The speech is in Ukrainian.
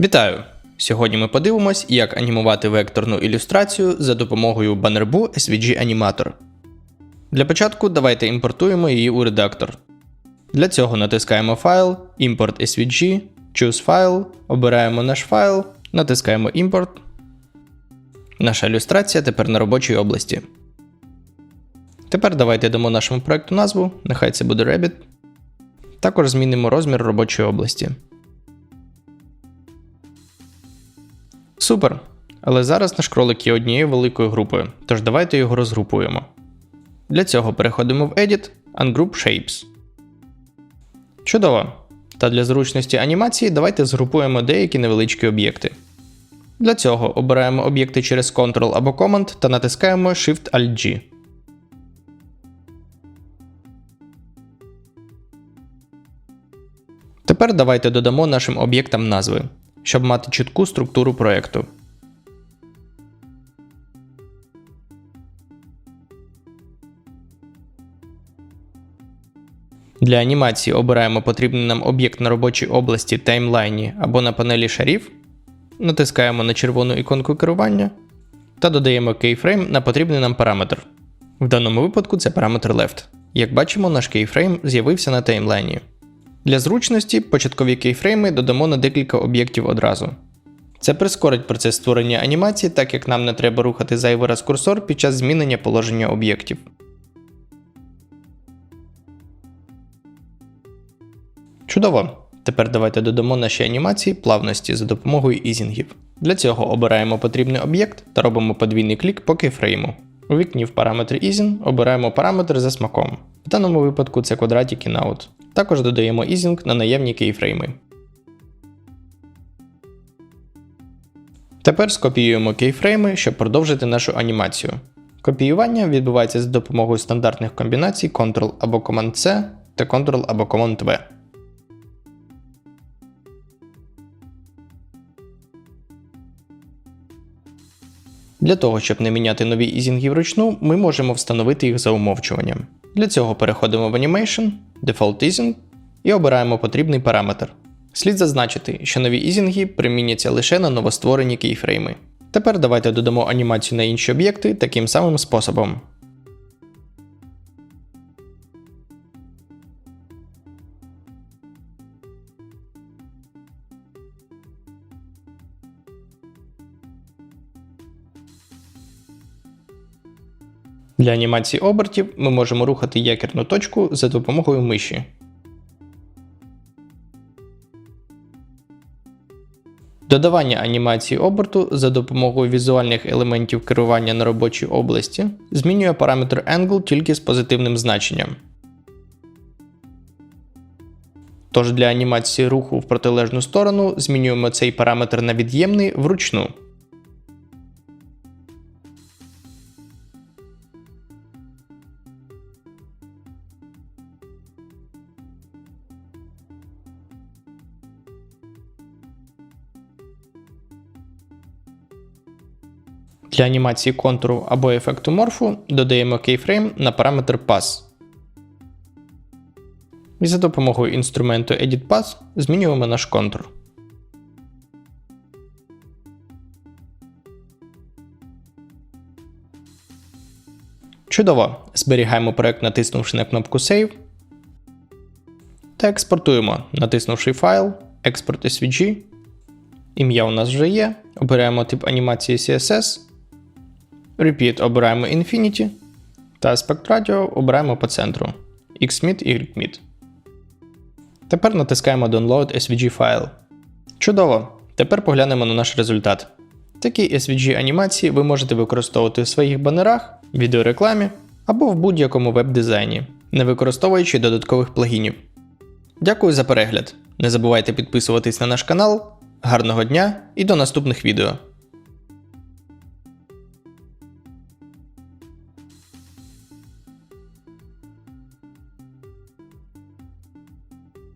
Вітаю! Сьогодні ми подивимось, як анімувати векторну ілюстрацію за допомогою банербу SVG Animator. Для початку давайте імпортуємо її у редактор. Для цього натискаємо файл, Import SVG, Choose File, обираємо наш файл, натискаємо Import. Наша ілюстрація тепер на робочій області. Тепер давайте дамо нашому проекту назву, нехай це буде Rabbit. Також змінимо розмір робочої області. Супер! Але зараз наш кролик є однією великою групою, тож давайте його розгрупуємо. Для цього переходимо в Edit, Ungroup Shapes. Чудово! Та для зручності анімації давайте згрупуємо деякі невеличкі об'єкти. Для цього обираємо об'єкти через Ctrl або Command та натискаємо Shift-Alt-G. Тепер давайте додамо нашим об'єктам назви, щоб мати чітку структуру проєкту. Для анімації обираємо потрібний нам об'єкт на робочій області таймлайні або на панелі шарів, натискаємо на червону іконку керування та додаємо keyframe на потрібний нам параметр. В даному випадку це параметр left. Як бачимо, наш keyframe з'явився на таймлайні. Для зручності початкові кейфрейми додамо на декілька об'єктів одразу. Це прискорить процес створення анімації, так як нам не треба рухати зайвий раз курсор під час змінення положення об'єктів. Чудово! Тепер давайте додамо нашій анімації плавності за допомогою ізінгів. Для цього обираємо потрібний об'єкт та робимо подвійний клік по кейфрейму. У вікні в параметрі Easing обираємо параметр за смаком. В даному випадку це квадратик in-out. Також додаємо ізінг на наявні кейфрейми. Тепер скопіюємо кейфрейми, щоб продовжити нашу анімацію. Копіювання відбувається за допомогою стандартних комбінацій Ctrl або Command-C та Ctrl або Command-V. Для того, щоб не міняти нові ізінги вручну, ми можемо встановити їх за умовчуванням. Для цього переходимо в Animation, Default Easing і обираємо потрібний параметр. Слід зазначити, що нові ізінги приміняться лише на новостворені кейфрейми. Тепер давайте додамо анімацію на інші об'єкти таким самим способом. Для анімації обертів ми можемо рухати якірну точку за допомогою миші. Додавання анімації оберту за допомогою візуальних елементів керування на робочій області змінює параметр Angle тільки з позитивним значенням. Тож для анімації руху в протилежну сторону змінюємо цей параметр на від'ємний вручну. Для анімації контуру або ефекту морфу додаємо кейфрейм на параметр Pass. І за допомогою інструменту Edit Path змінюємо наш контур. Чудово! Зберігаємо проект, натиснувши на кнопку Save. Та експортуємо, натиснувши файл, Export SVG. Ім'я у нас вже є. Обираємо тип анімації CSS. Repeat обираємо Infinity. Та Aspect Radio обираємо по центру XMID YMID. Тепер натискаємо Download SVG файл. Чудово! Тепер поглянемо на наш результат. Такі SVG анімації ви можете використовувати в своїх банерах, відеорекламі або в будь-якому веб-дизайні, не використовуючи додаткових плагінів. Дякую за перегляд! Не забувайте підписуватись на наш канал. Гарного дня і до наступних відео!